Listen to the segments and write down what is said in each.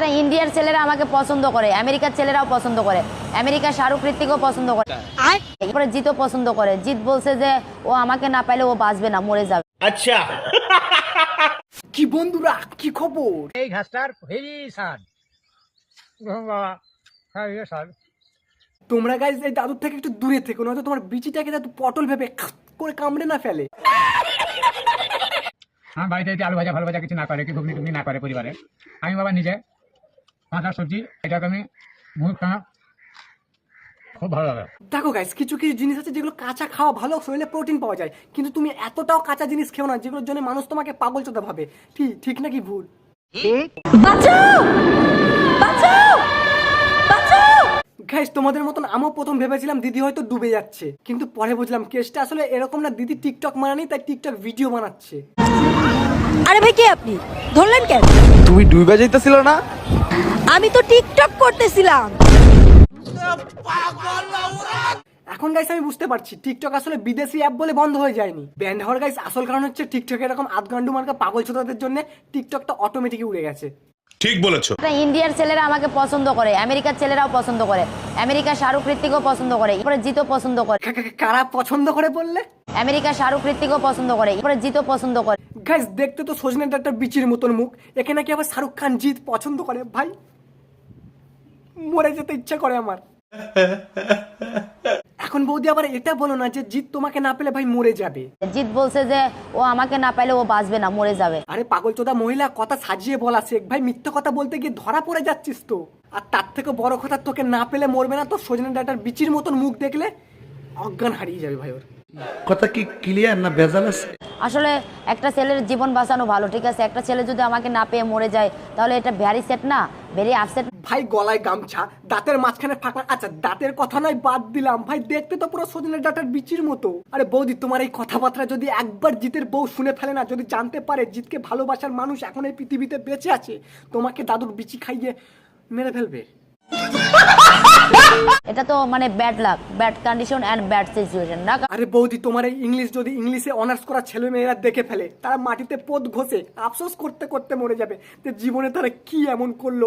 একটা ইন্ডিয়ার ছেলেরা আমাকে পছন্দ করে আমেরিকার ছেলেরাও পছন্দ করে আমেরিকা শাহরুখ ঋত্বিকও পছন্দ করে। আচ্ছা। তারপরে জিতও পছন্দ করে। জিত বলছে যে ও আমাকে না পাইলে ও বাঁচবে না মরে যাবে। আচ্ছা। কি বন্ধুরা কি খবর? এই ঘাসটার ভেরি হ্যাঁ, ইয়ে সার। তোমরা গাইজ এই দাদুর থেকে একটু দূরে থেকো নয়তো তোমার বিচিটাকে দাদু পটল ভেবে করে কামড়ে না ফেলে। হ্যাঁ বাড়িতে আলু ভাজা ভালো ভাজা কিছু না করে কি ঘুগনি টুগনি না করে পরিবারে। আমি বাবা নিজে কাঁচা সবজি এটাকে আমি মুখ খানা খুব ভালো লাগে। দেখো গাইজ কিছু কিছু জিনিস আছে যেগুলো কাঁচা খাওয়া ভালো শরীরে প্রোটিন পাওয়া যায়। কিন্তু তুমি এতটাও কাঁচা জিনিস খেও না যেগুলোর জন্য মানুষ তোমাকে পাগল চোদা ভাবে। ঠিক ঠিক নাকি ভুল? গাইজ তোমাদের মতন আমিও প্রথম ভেবেছিলাম দিদি হয়তো ডুবে যাচ্ছে। কিন্তু পরে বুঝলাম কেসটা আসলে এরকম না দিদি টিকটক মানানি তাই টিকটক ভিডিও বানাচ্ছে। আরে ভাই কে আপনি? ধরলেন কেন? তুমি ডুবে যাইতেছিল না? আমি তো টিকটক করতেছিলাম। এখন গাইস আমি বুঝতে পারছি টিকটক আসলে বিদেশি অ্যাপ বলে বন্ধ হয়ে যায়নি। ব্যান্ড হওয়ার গাইস আসল কারণ হচ্ছে টিকটক এরকম আধগান্ডু মার্কা পাগল ছোটাদের জন্য টিকটকটা অটোমেটিক উড়ে গেছে। ठीक বলেছ। ইন্ডিয়ার ছেলেরা আমাকে পছন্দ করে আমেরিকার ছেলেরাও পছন্দ করে আমেরিকা শাহরুখ ঋত্বিকও পছন্দ করে এরপরে জিতও পছন্দ করে। কারা পছন্দ করে বললে? আমেরিকা শাহরুখ ঋত্বিকও পছন্দ করে এরপরে জিতও পছন্দ করে। গাইস দেখতে তো সজনে ডাক্তার বিচির মতন মুখ। এখানে নাকি আবার শাহরুখ খান জিত পছন্দ করে? ভাই মরে যেতে ইচ্ছা করে আমার। এখন বৌদি আবার এটা বলো না যে জিৎ তোমাকে না পেলে ভাই মরে যাবে। জিত বলছে যে ও আমাকে না পাইলে ও বাঁচবে না মরে যাবে। আরে পাগল চোদা মহিলা কথা সাজিয়ে বলা শেখ। ভাই মিথ্যে কথা বলতে গিয়ে ধরা পড়ে যাচ্ছিস তো। আর তার থেকে বড় কথা তোকে না পেলে মরবে না তো সজনে ডাটার বিচির মতন মুখ দেখলে অজ্ঞান হারিয়ে যাবে ভাই ওর। কথা কি ক্লিয়ার না ভেজাল আছে? আসলে একটা ছেলের জীবন বাঁচানো ভালো ঠিক আছে? একটা ছেলে যদি আমাকে না পেয়ে মরে যায় তাহলে এটা ভ্যারি সেট না? ভেরি আপসেট ভাই গলায় গামছা, দাঁতের মাঝখানে ফাঁকা আচ্ছা দাঁতের কথা নয়, বাদ দিলাম। ভাই, দেখতে তো পুরো সজনের ডাটার বিচির মতো। আরে বৌদি, তোমার এই কথাবার্তা যদি একবার জিতের বউ শুনে ফেলে না, যদি জানতে পারে জিতকে ভালোবাসার মানুষ এখন এই পৃথিবীতে বেঁচে আছে, তোমাকে দাদুর বিচি খাইয়ে মেরে ফেলবে। এটা তো মানে bad luck bad condition and bad situation না? আরে বৌদি তোমার এই ইংলিশ যদি ইংলিশে অনার্স করা ছেলে মেয়েরা দেখে ফেলে তারা মাটিতে পোদ ঘষে আফসোস করতে করতে মরে যাবে। যে জীবনে তারা কি এমন করল?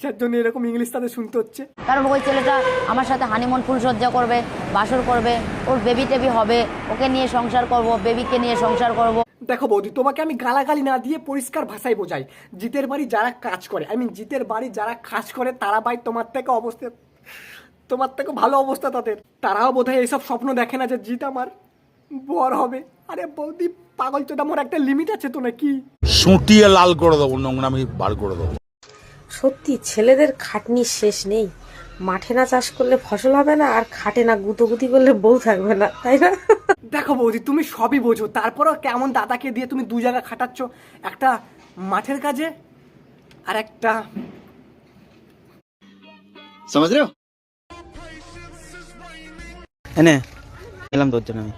যার জন্য এরকম ইংলিশ তাদের শুনতে হচ্ছে। কারণ ওই ছেলেটা আমার সাথে হানিমুন ফুলসজ্জা করবে বাসর করবে ওর বেবি টেবি হবে ওকে নিয়ে সংসার করব বেবিকে নিয়ে সংসার করব। দেখো বৌদি তোমাকে আমি গালাগালি না দিয়ে পরিষ্কার ভাষায় বোঝাই। জিতের বাড়ি যারা কাজ করে আই মিন জিতের বাড়ি যারা কাজ করে তারা ভাই তোমার থেকে অবস্থা তোমার থেকে ভালো অবস্থা তাদের। তারাও বোধহয় এইসব স্বপ্ন দেখে না যে জিত আমার। বর হবে। আরে বৌদি পাগল চোদা মোর একটা লিমিট আছে তো নাকি? সুটিয়ে লাল করে দেবো নোংরা আমি বার করে দেবো। সত্যি ছেলেদের খাটনি শেষ নেই। মাঠে না চাষ করলে ফসল হবে না আর খাটে না গুতোগুতি করলে বউ থাকবে না তাই না? দেখো বৌদি তুমি সবই বোঝো। তারপরও কেমন দাদাকে দিয়ে তুমি দু জায়গা খাটাচ্ছ? একটা মাঠের কাজে আর একটা সমাজ রে এনে এলাম তোর জন্য আমি।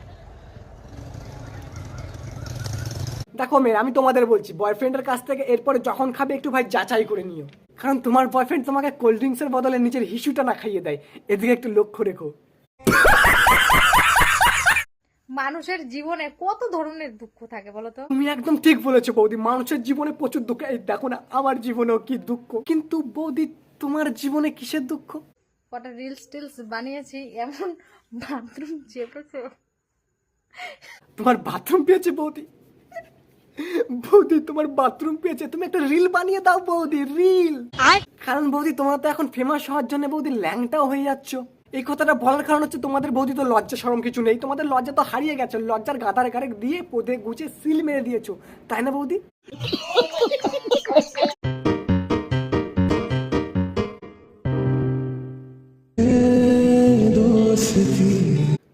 দেখো মেয়ে আমি তোমাদের বলছি বয়ফ্রেন্ডের কাছ থেকে এরপরে যখন খাবে একটু ভাই যাচাই করে নিও। কারণ তোমার বয়ফ্রেন্ড তোমাকে কোল্ড ড্রিঙ্কসের বদলে নিজের হিসুটা না খাইয়ে দেয়। এদিকে একটু লক্ষ্য রেখো। মানুষের জীবনে কত ধরনের দুঃখ থাকে বলতো তুমি একদম ঠিক বলেছ বৌদি মানুষের জীবনে প্রচুর দুঃখ। এই দেখো না আমার জীবনেও কি দুঃখ? কিন্তু বৌদি তোমার জীবনে কিসের দুঃখ? কটা রিলস টিলস বানিয়েছি এমন বাথরুম চেপেছে। তোমার বাথরুম পেয়েছে বৌদি। বৌদি তোমার বাথরুম পেয়েছে। তুমি একটা রিল বানিয়ে দাও বৌদি রিল কারণ বৌদি তোমরা তো এখন ফেমাস হওয়ার জন্য বৌদি ল্যাংটাও হয়ে যাচ্ছ। এই কথাটা বলার কারণ হচ্ছে তোমাদের বৌদি তো লজ্জা সরম কিছু নেই। তোমাদের লজ্জা তো হারিয়ে গেছে। লজ্জার গাদার গারে দিয়ে পদে গুছে সিল মেরে দিয়েছ। তাই না বৌদি?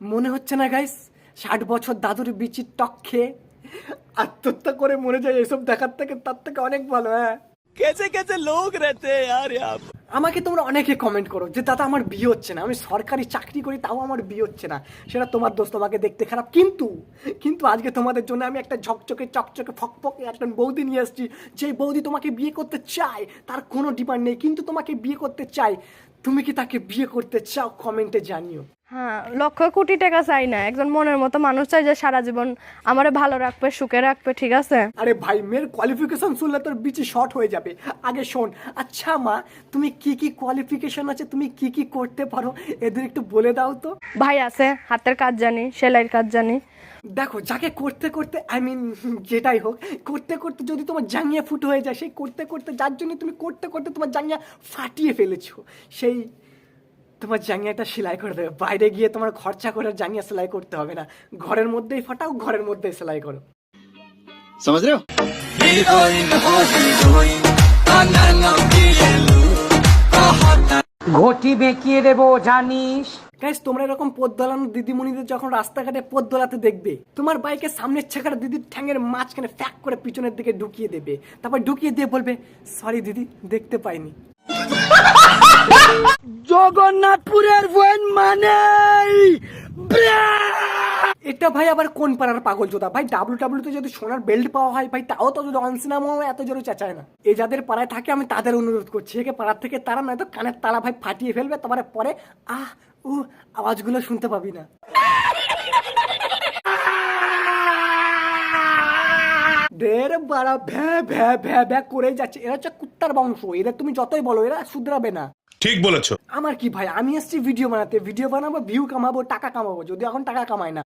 মনে হচ্ছে না গাইস ষাট বছর দাদুর বিচির টক খেয়ে আত্মহত্যা করে মরে যায় এসব দেখার থেকে তার থেকে অনেক ভালো হ্যাঁ? কেসে কেসে লোক রেতে আমাকে তোমরা অনেকে কমেন্ট করো যে দাদা আমার বিয়ে হচ্ছে না। আমি সরকারি চাকরি করি তাও আমার বিয়ে হচ্ছে না। সেটা তোমার দোস্ত আমাকে দেখতে খারাপ। কিন্তু কিন্তু আজকে তোমাদের জন্য আমি একটা ঝকচকে চকচকে ফকফকে একটা বৌদি নিয়ে আসছি যে বৌদি তোমাকে বিয়ে করতে চায় তার কোনো ডিমান্ড নেই। কিন্তু তোমাকে বিয়ে করতে চায় তুমি কি তাকে বিয়ে করতে চাও? কমেন্টে জানিও। হ্যাঁ লক্ষ কোটি টাকা চাই না। একজন মনের মতো মানুষ চাই যে সারা জীবন আমারে ভালো রাখবে সুখে রাখবে ঠিক আছে? আরে ভাই মেয়ের কোয়ালিফিকেশন শুনলে তোর বিচি শর্ট হয়ে যাবে। আগে শোন আচ্ছা মা তুমি কি কি কোয়ালিফিকেশন আছে তুমি কি কি করতে পারো এদের একটু বলে দাও তো। ভাই আছে হাতের কাজ জানি সেলাইয়ের কাজ জানি। দেখো যাকে করতে করতে আই মিন যেটাই হোক করতে করতে যদি তোমার জাঙ্গিয়া ফুটো হয়ে যায় সেই করতে করতে যার জন্য তুমি করতে করতে তোমার জাঙ্গিয়া ফাটিয়ে ফেলেছো সেই তোমার জাঙ্গিয়াটা সেলাই করে দেবে। বাইরে গিয়ে তোমার খরচা করে জাঙ্গিয়া সেলাই করতে হবে না। ঘরের মধ্যেই ফাটাও ঘরের মধ্যে সেলাই করো। সমাজ ঘটি বেঁকিয়ে দেব জানিস? গাইস তোমরা এরকম পদ দিদিমণিদের যখন রাস্তাঘাটে পদ দেখবে তোমার বাইকের সামনের ছাকার দিদির ঠ্যাঙের মাঝখানে ফ্যাক করে পিছনের দিকে ঢুকিয়ে দেবে। তারপর ঢুকিয়ে দিয়ে বলবে সরি দিদি দেখতে পাইনি। জগন্নাথপুরের বোন মানে এটা ভাই আবার কোন পাড়ার পাগল চোদা ভাই ডাব্লু ডাব্লুতে যদি সোনার বেল্ট পাওয়া হয়, ভাই তাও তো যদি অনসিনামাও এত জোরে চেঁচায় না। এ যাদের পাড়ায় থাকে, আমি তাদের অনুরোধ করছি। একে পাড়ার থেকে তারা নয়তো কানের তালা ভাই ফাটিয়ে ফেলবে তারপরে পরে আহ উ আওয়াজগুলো শুনতে পাবি না। দের বাড়া ভ্যা ভ্যা ভ্যা ভ্যা করে যাচ্ছে। এরা হচ্ছে কুত্তার বংশ। এদের তুমি যতই বলো, এরা শুধরাবে না। ঠিক বলেছ। আমার কি ভাই? আমি এসছি ভিডিও বানাতে। ভিডিও বানাবো ভিউ কামাবো, টাকা কামাবো। যদি এখন টাকা কামাই না।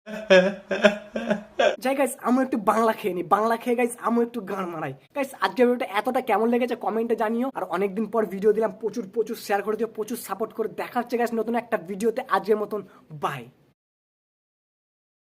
যাই গাইস আমি একটু বাংলা খেয়ে নি। বাংলা খেয়ে গাইস আমি একটু গান মারাই। গাইস আজকের ভিডিওটা এতটা কেমন লেগেছে কমেন্টে জানিও। আর অনেকদিন পর ভিডিও দিলাম, প্রচুর প্রচুর শেয়ার করে দিও প্রচুর সাপোর্ট করে দেখা হচ্ছে গাইস নতুন একটা ভিডিওতে আজকের মতন বাই